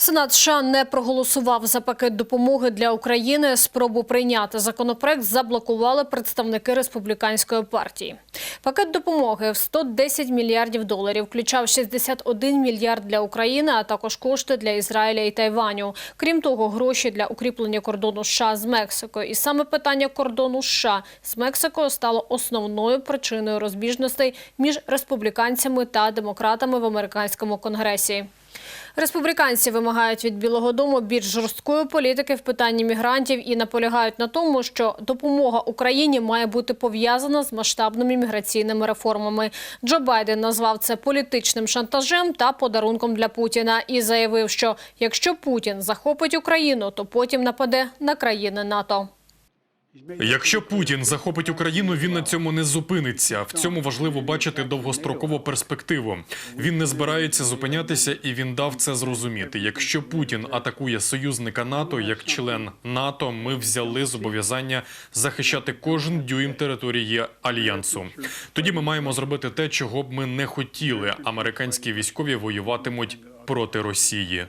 Сенат США не проголосував за пакет допомоги для України. Спробу прийняти законопроект заблокували представники республіканської партії. Пакет допомоги в 110 мільярдів доларів включав 61 мільярд для України, а також кошти для Ізраїля і Тайваню. Крім того, гроші для укріплення кордону США з Мексикою. І саме питання кордону США з Мексикою стало основною причиною розбіжностей між республіканцями та демократами в американському конгресі. Республіканці вимагають від Білого Дому більш жорсткої політики в питанні мігрантів і наполягають на тому, що допомога Україні має бути пов'язана з масштабними міграційними реформами. Джо Байден назвав це політичним шантажем та подарунком для Путіна і заявив, що якщо Путін захопить Україну, то потім нападе на країни НАТО. Якщо Путін захопить Україну, він на цьому не зупиниться. В цьому важливо бачити довгострокову перспективу. Він не збирається зупинятися, і він дав це зрозуміти. Якщо Путін атакує союзника НАТО як член НАТО, ми взяли зобов'язання захищати кожен дюйм території альянсу. Тоді ми маємо зробити те, чого б ми не хотіли. Американські військові воюватимуть проти Росії.